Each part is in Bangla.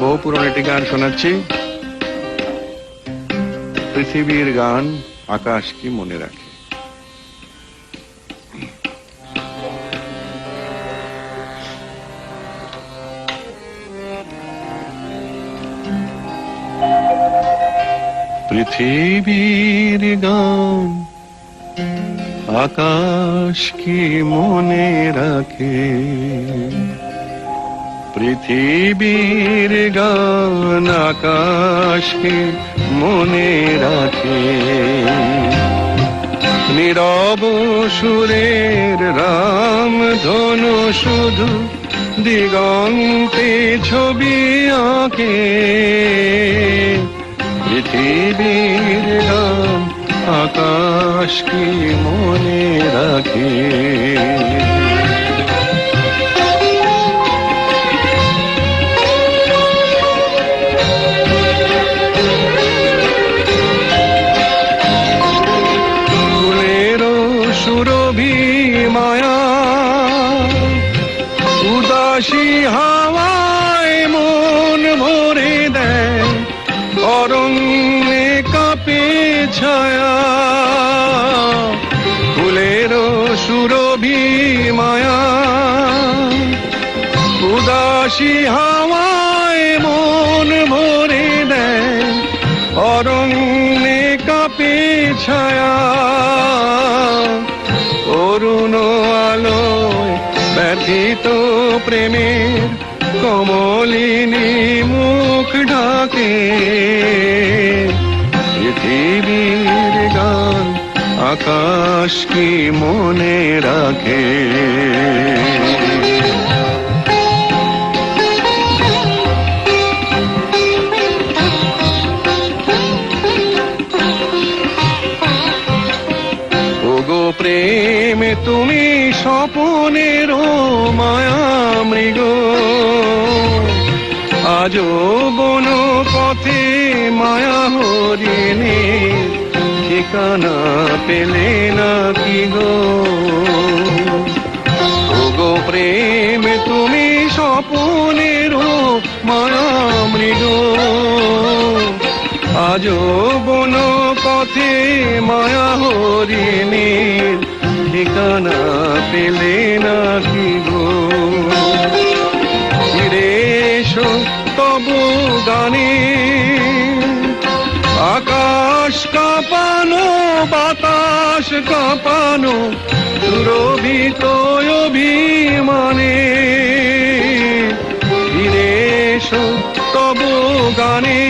বহু পুরনো একটি গান শোনাচ্ছি। পৃথিবীর গান আকাশ কি মনে রাখে? পৃথিবীর গান আকাশ কি মনে রাখে। পৃথিবীর গান আকাশকে মনে রাখে। নীরব সুরের রাম ধনু শুধু দিগন্তে ছবি আঁকে। পৃথিবীর গান আকাশ কি মনে রাখে। সুরভি মায়া উদাসী হাওয়ায় ছায়া, ফুলেরও সুরভি মায়া, উদাসী হাওয়ায় মন ভরে দেয়, অরণ্যে কাপে ছায়া। অরুণ আলোয় ব্যথিত প্রেমের কমলিনী মুখ ঢাকে পৃথিবীর গান আকাশ কি মনে রাখে? ওগো প্রেম, তুমি স্বপনের মায়া মৃগ। আজও বন পথে মায়া হরিণে। ঠিকানা পেলে না কি গো? ওগো প্রেম, তুমি স্বপনের মায়া আজও বন পথে মায়া হরিণীর ঠিকানা পেলে না কি গো? ফিরে তবু গানে, আকাশ কাঁপানো বাতাস কাঁপানো সুরভিত অভিমানে। এসো তবু গানে।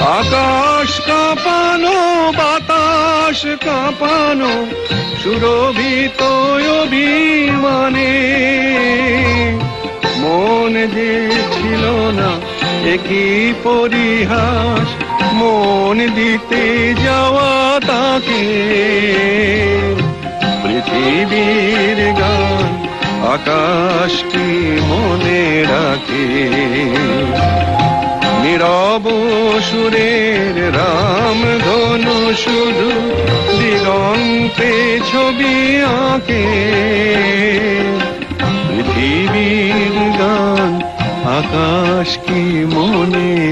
আকাশ কাঁপানো, বাতাস কাঁপানো সুরভিত অভিমানে। মন যে ছিল না একই পরিহাস? মন দিতে যাওয়া তাকে। পৃথিবীর গান আকাশ কি মনে রাখে। নীরব সুরের রাম ধনু শুধু দিগন্তে ছবি আঁকে। পৃথিবীর গান আকাশ কি মনে